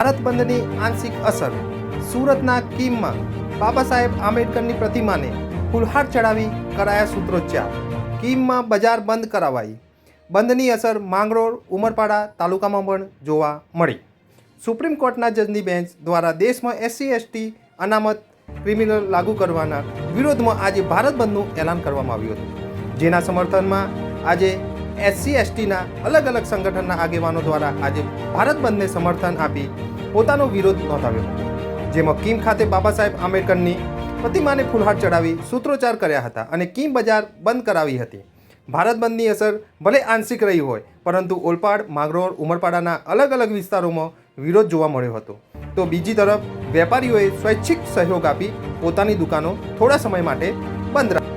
ભારત બંધની આંશિક અસર. સુરતના કીમમાં બાબા સાહેબ આંબેડકરની પ્રતિમાને ફુલહાર ચડાવી કરાયા સૂત્રોચ્ચાર. કીમમાં બજાર બંધ કરાવાઈ. બંધની અસર માંગરોળ, ઉમરપાડા તાલુકામાં પણ જોવા મળી. સુપ્રીમ કોર્ટના જજની બેન્ચ દ્વારા દેશમાં એસસી, એસટી અનામત ક્રિમિનલ લાગુ કરવાના વિરોધમાં આજે ભારત બંધનું એલાન કરવામાં આવ્યું હતું. જેના સમર્થનમાં આજે એસસી, એસટીના અલગ અલગ સંગઠનના આગેવાનો દ્વારા આજે ભારત બંધને સમર્થન આપી પોતાનો વિરોધ નોંધાવ્યો. જેમાં કીમ ખાતે બાબા સાહેબ આંબેડકરની પ્રતિમાને ફૂલહાર ચડાવી સૂત્રોચ્ચાર કર્યા હતા અને કીમ બજાર બંધ કરાવી હતી. ભારત બંધની અસર ભલે આંશિક રહી હોય, પરંતુ ઓલપાડ, માંગરોળ, ઉમરપાડાના અલગ અલગ વિસ્તારોમાં વિરોધ જોવા મળ્યો હતો. તો બીજી તરફ, વેપારીઓએ સ્વૈચ્છિક સહયોગ આપી પોતાની દુકાનો થોડા સમય માટે બંધ રાખી